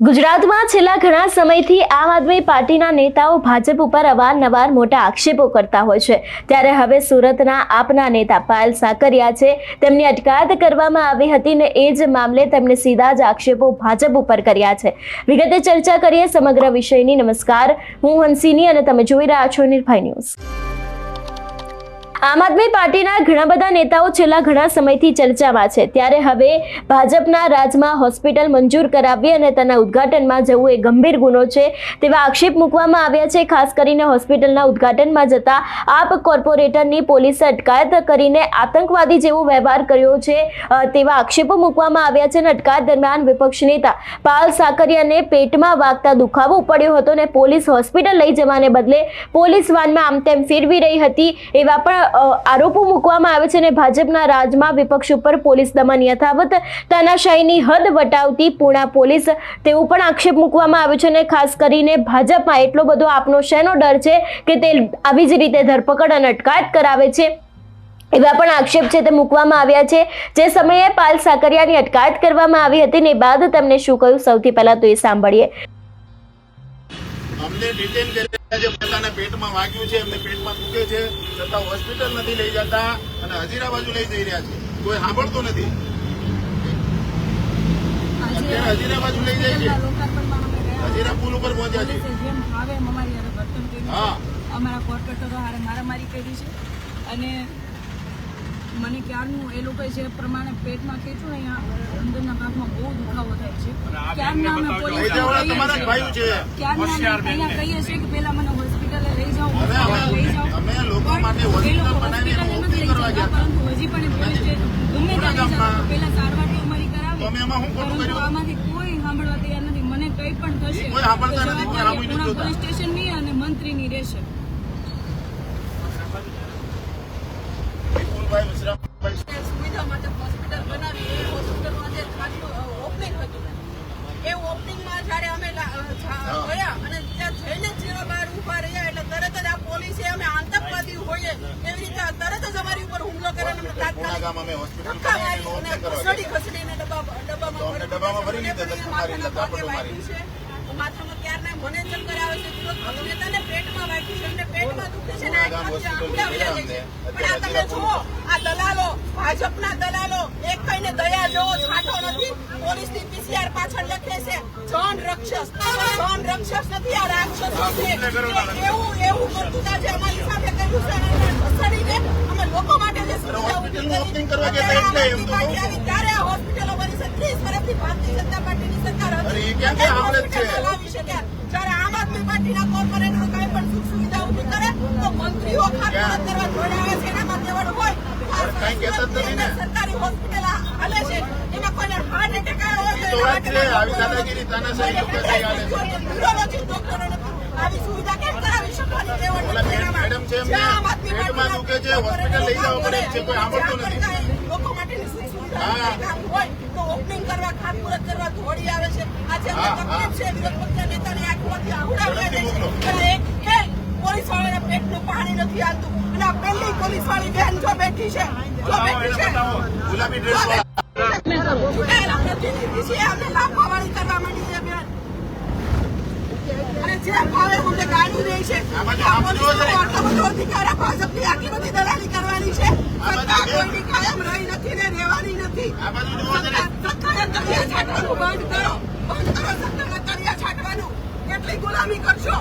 ગુજરાતમાં છેલ્લા ઘણા સમયથી આમ આદમી પાર્ટીના નેતાઓ ભાજપ ઉપર અવારનવાર મોટા આક્ષેપો કરતા હોય છે. ત્યારે હવે સુરતના આપના નેતા પાયલ સાકરિયા છે. તેમની અટકાયત કરવામાં આવી હતી ને એ જ મામલે તેમણે સીધા જ આક્ષેપો ભાજપ ઉપર કર્યા છે. વિગતે ચર્ચા કરીએ સમગ્ર વિષયની. નમસ્કાર. હું હંસિની અને તમે જોઈ રહ્યા છો નિર્ભય ન્યૂઝ. આમ આદમી પાર્ટીના ઘણા બધા નેતાઓ છેલ્લા ઘણા સમયથી ચર્ચામાં છે. ત્યારે હવે ભાજપના રાજમાં હોસ્પિટલ મંજૂર કરાવી અને તેના ઉદ્ઘાટનમાં જવું એ ગંભીર ગુનો છે. તેવા આક્ષેપ મૂકવામાં આવ્યા છે. ખાસ કરીને હોસ્પિટલના ઉદ્ઘાટનમાં જતા આપ કોર્પોરેટરની પોલીસે અટકાયત કરીને આતંકવાદી જેવો વ્યવહાર કર્યો છે. તેવા આક્ષેપો મૂકવામાં આવ્યા છે અને અટકાયત દરમિયાન વિપક્ષ નેતા પાલ સાકરિયાને પેટમાં વાગતા દુખાવો પડ્યો હતો અને પોલીસ હોસ્પિટલ લઈ જવાને બદલે પોલીસ વાનમાં આમ તેમ ફેરવી રહી હતી એવા પણ આરોપો મૂકવામાં આવે છે અને ભાજપના રાજમાં વિપક્ષ ઉપર પોલીસ દમન યથાવત તાનાશાહીની હદ વટાવતી પૂણા પોલીસ તેવું પણ આક્ષેપ મૂકવામાં આવ્યો છે અને ખાસ કરીને ભાજપમાં એટલો બધો આપનો શેનો ડર છે કે તે આવી જ રીતે ધરપકડ અને અટકાયત કરાવે છે, એવા પણ આક્ષેપ છે તે મૂકવામાં આવ્યા છે. જે સમયે પાલ સાકરિયાની અટકાયત કરવામાં આવી હતી ને બાદ તેમને શું કહ્યું? સૌથી પહેલા તો એ સાંભળીએ. અમને ડિટેન કર્યા છે પોતાના પેટમાં વાગ્યું છે એમને પેટમાં દુખે છે છતાં હોસ્પિટલ નથી લઈ જતા અને હજીરા બાજુ લઈ જઈ રહ્યા છે. કોઈ સાંભળતું નથી. અત્યારે હજીરા બાજુ લઈ જાય છે. હજીરા પુલ ઉપર પહોંચ્યા છે. હા. અમારા કોર્પોરેટરો હારે મારામારી કરી છે. અને મને ક્યારનું એ લોકો જે પ્રમાણે પેટમાં ખેંચું ને અહીંયા અંદરના ભાગમાં બહુ દુખાવો થાય છે. ક્યારના અમે પોલીસ ક્યારના અહીંયા કહીએ છીએ કે પેલા મને હોસ્પિટલે લઈ જાઓ લઈ જાઓ. હોસ્પિટલે નથી લઈ જતા, પરંતુ હજી પણ પોલીસ ગમે ત્યાં લઈ જાઓ તો પેલા સારવાર તો અમારી કરાવે પરંતુ આમાંથી કોઈ સાંભળવા તૈયાર નથી. મને કંઈ પણ થશે. પોલીસ સ્ટેશનની અને મંત્રીની રહેશે વિપુલભાઈ વિશ્રામભાઈ સુવિધા માટે હોસ્પિટલ બનાવી એ હોસ્પિટલમાં જે ખાટલું ઓપનિંગ હતું એ ઓપનિંગમાં જ્યારે અમે ગયા અને ત્યાં જઈને જેવા બહાર ઊભા રહ્યા એટલે તરત જ આ પોલીસે અમે આતંકવાદી હોઈએ એવી રીતે તરત જ અમારી ઉપર હુમલો કર્યો અને તાત્કાલિક ખસડી ખસડીને ડબ્બામાં ડબ્બામાં ભરી છે. માથામાં ક્યારના મને ચક્કર આવે છે વિરોધ પક્ષ નેતાને પેટમાં વાગ્યું છે એમને પેટમાં દુખે છે ને આ ગામ ખાંસી હોસ્પિટલ આંખે આવી ગયા જાય છે. અમને. પણ આ તમે જુઓ આ દલાલો ભાજપના દલાલો એક કઈને દયા જેવો છાંટો નથી. પોલીસની પીસીઆર પાછળ લખે છે જન રક્ષસ જન રક્ષસ નથી આ રાક્ષસો છે. એવું એવું કરતું જે અમારી સાથે કર્યું છે ઘસડીને અમે લોકો માટે જે સુવિધા કરી. ત્યારે આ હોસ્પિટલો બની છે. ત્રીસ વર્ષથી ભારતીય જનતા પાર્ટીની સરકાર હતી. આમ આદમી પાર્ટીના કોર્પોરેટરો કઈ પણ સુખ સુવિધા તો મંત્રીઓ ખાતમુહૂર્ત કરવા જોડાવે છે એનામાં તેવડ હોય. સરકારી હોસ્પિટલ હાલે છે. એમાં કોઈને હાર્ટ એટેક આવી સુવિધા કેમ કરાવી શકવાની નથી. લોકો માટેની સુવિધા હોય ઓપનિંગ કરવા ખાતમુહૂર્ત કરવા ધોળી આવે છે. આજે અમને તકલીફ છે વિરોધ પક્ષના નેતાને આંખમાંથી મોકલો. છે પોલીસ વાળાના પેટનું પાણી નથી આવતું. અને આ પહેલી પોલીસ વાળી બેન જો બેઠી છે જો બેઠી છે ગુલાબી ડ્રેસ કેટલી ગુલામી કરશો?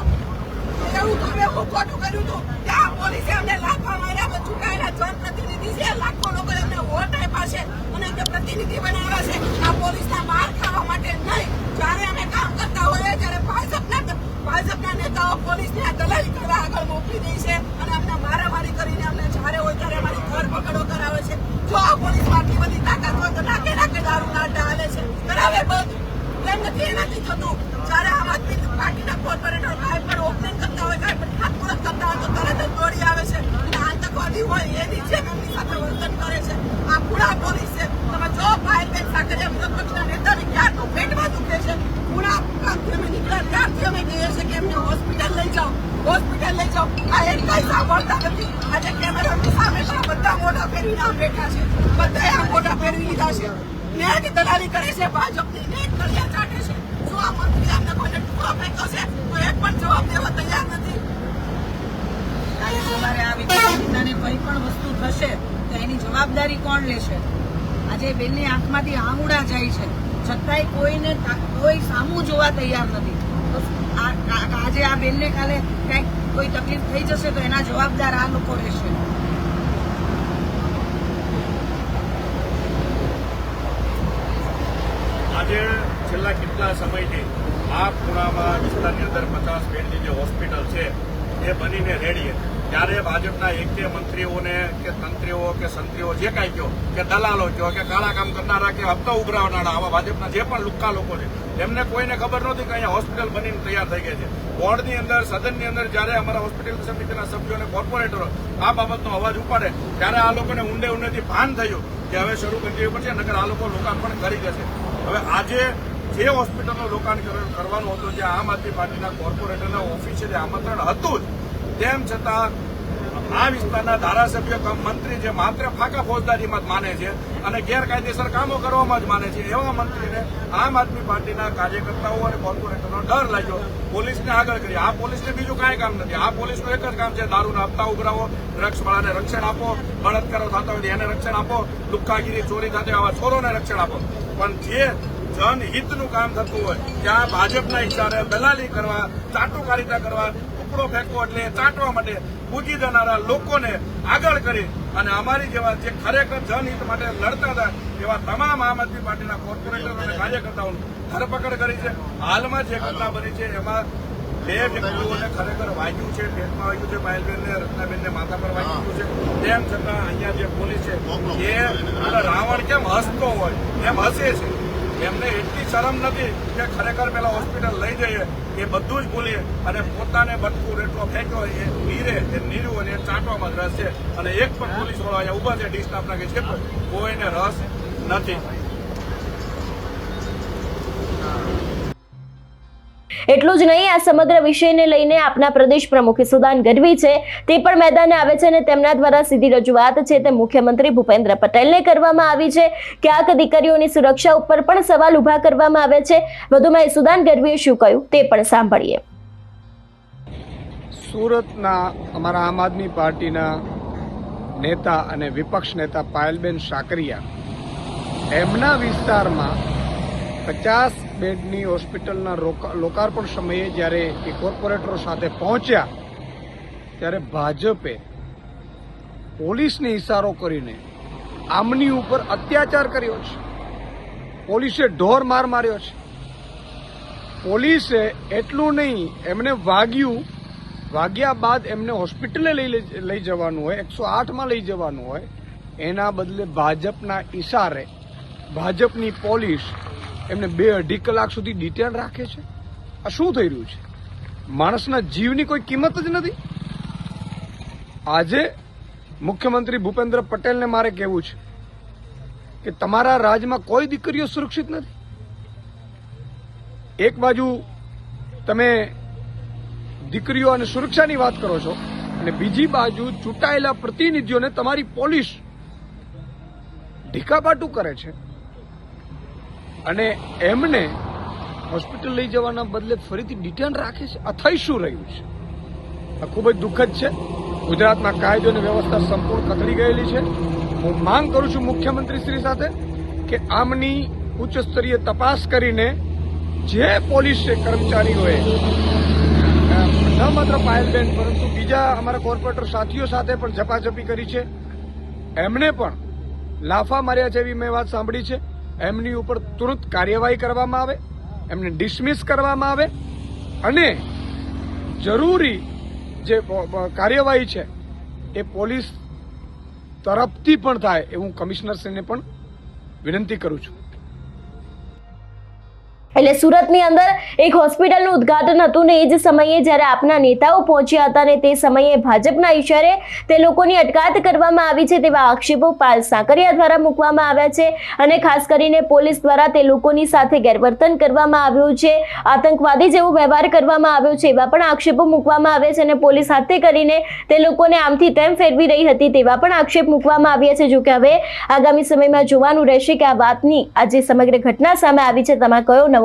એવું તમે હું ખોટું કર્યું હતું ત્યાં પોલીસે અમને લાખવા માર્યા પણ ચૂંટાયેલા જનપ્રતિનિધિ છે લાખો લોકો અમને વોટ આપ્યા છે. અને અમને પ્રતિનિધિ બનાવ્યા છે આ પોલીસના માર ખાવા માટે નહીં જ્યારે અમે કામ કરતા હોઈએ ત્યારે ભાજપના ભાજપના નેતાઓ પોલીસને આ દલાલી કરવા આગળ મોકલી દે છે અને અમને મારામારી કરીને અમને જ્યારે હોય ત્યારે અમારી ધરપકડો કરાવે છે જો આ પોલીસમાં આટલી બધી તાકાત હોય તો નાકે નાકે દારૂ નાટા હાલે છે કરાવે બંધ કેમ નથી એનાથી થતું જ્યારે આમ આદમી પાર્ટીના કોર્પોરેટર કાંઈ પણ ઓપનિંગ કરતા હોય કાંઈ પણ ખાતમુહૂર્ત કરતા હોય તો તરત જ દોડી આવે છે અને આતંકવાદી હોય એની જેમ એમની સાથે વર્તન કરે છે આ પૂરા પોલીસ છે તમે જો ભાઈબેન સાકરિયા વિરોધ પક્ષના નેતાને ક્યારનું પેટમાં દુખે છે પૂરા કામથી અમે નીકળ્યા ત્યારથી અમે કહીએ છીએ કે એમને હોસ્પિટલ લઈ જાઓ હોસ્પિટલ લઈ જાઓ આ એક કઈ સાંભળતા નથી. આજે કેમેરાની સામે બધા મોઢા ફેરવીને આમ બેઠા છે. બધાએ આ મોઢા ફેરવી લીધા છે. નેટ દલાલી કરે છે, ભાજપની નેટ તળિયા ચાટે છે. શું આ મંત્રી આમને કોઈને ટુકડો ફેંક્યો છે, તો એક પણ જવાબ દેવા તૈયાર નથી. સવારે આ વિદ્યાર્થીને કંઈ પણ વસ્તુ થશે, તો એની જવાબદારી કોણ લેશે? આજે બેનની આંખમાંથી આંગુડા જાય છે. છતાંય કોઈને કોઈ સામું જોવા તૈયાર નથી. આજે આ બેનને કાલે કંઈક કોઈ તકલીફ થઈ જશે તો એના જવાબદાર આ લોકો રહેશે. આજે છેલ્લા કેટલા સમયથી આ ખૂણામાં વિસ્તારની અંદર પચાસ બેડની જે હોસ્પિટલ છે, એ બનીને રેડીએ ત્યારે ભાજપના એક મંત્રીઓને કે તંત્રીઓ કે સંત્રીઓ જે કાંઈ કહો કે દલાલો કહો કે કાળા કામ કરનારા કે હપ્તા ઉઘરાવનારા, આવા ભાજપના જે પણ લુક્કા લોકો છે એમને કોઈને ખબર નહોતી કે અહીંયા હોસ્પિટલ બનીને તૈયાર થઈ ગઈ છે. બોર્ડની અંદર, સદનની અંદર જ્યારે અમારા હોસ્પિટલ સમિતિના સભ્યો અને કોર્પોરેટરો આ બાબતનો અવાજ ઉપાડે, ત્યારે આ લોકોને ઊંડે ઊંડેથી ભાન થયું કે હવે શરૂ કરી દેવું પડશે નગર આ લોકો લોકાર્પણ કરી દેશે. હવે આજે જે હોસ્પિટલનું કર- કરવાનું હતું, જે આમ આદમી પાર્ટીના કોર્પોરેટરના જે આમંત્રણ હતું જ તેમ છતાં આ વિસ્તારના ધારાસભ્ય મંત્રી જે માત્ર ફાકા ફોજદારીમાં જ માને છે અને ગેરકાયદેસર કામો કરવામાં જ માને છે, એવા મંત્રીને આમ આદમી પાર્ટીના કાર્યકર્તાઓ અને કોર્પોરેટરનો ડર લાગ્યો. પોલીસને આગળ કરી. આ પોલીસને બીજું કાંઈ કામ નથી. આ પોલીસનું એક જ કામ છે દારૂના હપ્તા ઉઘરાવો ડ્રગ્સવાળાને રક્ષણ આપો, બળાત્કારો થતા હોય એને રક્ષણ આપો, દુઃખાગીરી, ચોરી થતી આવા ચોરોને રક્ષણ આપો. પણ જે જનહિતનું કામ થતું હોય ત્યાં ભાજપના ઈશારે દલાલી કરવા, ચાટુકારિતા કરવા ટુકડો ફેંકવો એટલે ચાટવા માટે પૂજી જનારા લોકોને આગળ કરી અને અમારી જેવા જે ખરેખર જનહિત માટે લડતા હતા, એવા તમામ આમ આદમી પાર્ટીના કોર્પોરેટર અને કાર્યકર્તાઓની ધરપકડ કરી છે. હાલમાં જે ઘટના બની છે, એમાં બે વ્યક્તિઓને ખરેખર વાગ્યું છે, પેટમાં વાગ્યું છે, પાયલબેનને, રત્નાબેનને માથા પર વાગ્યું છે. તેમ છતાં અહીંયા જે પોલીસ છે, એ રાવણ કેમ હસતો હોય? એમ હસે છે. એમને એટલી શરમ નથી કે ખરેખર પેલા હોસ્પિટલ લઈ જઈએ, એ બધું જ ભૂલીએ અને પોતાને બટકું એટલો ફેંક્યો એ નીરે, એ નીર્યું અને એ ચાટવામાં જ રસ છે. અને એક પણ પોલીસ વાળો અહીંયા ઊભા છે ડિસ્ટાફના કે છે કોઈને રસ નથી. એટલું જ નહીં, આ સમગ્ર વિષયને લઈને આપના પ્રદેશ પ્રમુખ સુદાન ગઢવી છે. તે પણ મેદાને આવે છે અને તેમના દ્વારા સીધી રજૂઆત છે તે મુખ્યમંત્રી ભૂપેન્દ્ર પટેલને કરવામાં આવી છે. ક્યાંક દીકરીઓની સુરક્ષા ઉપર પણ સવાલ ઊભા કરવામાં આવે છે. વધુમાં સુદાન ગઢવીએ શું કહ્યું તે પણ સાંભળીએ. સુરતના અમારા આમ આદમી પાર્ટીના નેતા અને વિપક્ષ નેતા પાયલબેન સાકરિયા એમના વિસ્તારમાં પચાસ બેડની હોસ્પિટલના લોકાર્પણ સમયે જ્યારે એ કોર્પોરેટરો સાથે પહોંચ્યા, ત્યારે ભાજપે પોલીસને ઇશારો કરીને આમની ઉપર અત્યાચાર કર્યો છે. પોલીસે ઢોર માર માર્યો છે. પોલીસે એટલું નહીં, એમને વાગ્યું, વાગ્યા બાદ એમને હોસ્પિટલે લઈ લઈ- જવાનું હોય, એકસો આઠમાં લઈ જવાનું હોય, એના બદલે ભાજપના ઈશારે ભાજપની પોલીસ એમને બે અઢી કલાક સુધી ડિટેન રાખે છે? આ શું થઈ રહ્યું છે? માણસના જીવની કોઈ કિંમત જ નથી? આજે મુખ્યમંત્રી ભૂપેન્દ્ર પટેલને મારે કહેવું છે કે તમારા રાજ્યમાં કોઈ દીકરીઓ સુરક્ષિત નથી. એક બાજુ તમે દીકરીઓ અને સુરક્ષાની વાત કરો છો અને બીજી બાજુ ચૂંટાયેલા પ્રતિનિધિઓને તમારી પોલીસ ઢીકાપાટું કરે છે. અને એમને હોસ્પિટલ લઈ જવાના બદલે ફરીથી ડિટેન રાખે છે? આ થઈ શું રહ્યું છે? આ ખૂબ જ દુઃખદ છે. ગુજરાતમાં કાયદો અને વ્યવસ્થા સંપૂર્ણ કથળી ગયેલી છે. હું માંગ કરું છું મુખ્યમંત્રી શ્રી સાથે કે આમની ઉચ્ચ સ્તરીય તપાસ કરીને જે પોલીસ કર્મચારીઓએ, ન માત્ર પાયલબેન, પરંતુ બીજા અમારા કોર્પોરેટર સાથીઓ સાથે પણ ઝપાઝપી કરી છે. એમને પણ લાફા માર્યા છે એવી મેં વાત સાંભળી છે. એમની ઉપર તુરંત કાર્યવાહી કરવામાં આવે, એમને ડિસમિસ કરવામાં આવે અને જરૂરી જે કાર્યવાહી છે, એ પોલીસ તરફથી પણ થાય એવું કમિશનરશ્રીને પણ વિનંતી કરું છું. એટલે સુરતની અંદર એક હોસ્પિટલનું ઉદ્ઘાટન હતું ને એ જ સમયે જ્યારે આપના નેતાઓ પહોંચ્યા હતા ને તે સમયે ભાજપના ઇશારે તે લોકોની અટકાયત કરવામાં આવી છે તેવા આક્ષેપો પાલ સાકરિયા દ્વારા મૂકવામાં આવ્યા છે અને ખાસ કરીને પોલીસ દ્વારા તે લોકોની સાથે ગેરવર્તન કરવામાં આવ્યું છે. આતંકવાદી જેવો વ્યવહાર કરવામાં આવ્યો છે એવા પણ આક્ષેપો મૂકવામાં આવે છે અને પોલીસ હાથે કરીને તે લોકોને આમથી તેમ ફેરવી રહી હતી તેવા પણ આક્ષેપ મૂકવામાં આવ્યા છે. જોકે હવે આગામી સમયમાં જોવાનું રહેશે કે આ વાતની આ જે સમગ્ર ઘટના સામે આવી છે. તેમાં કયો નવો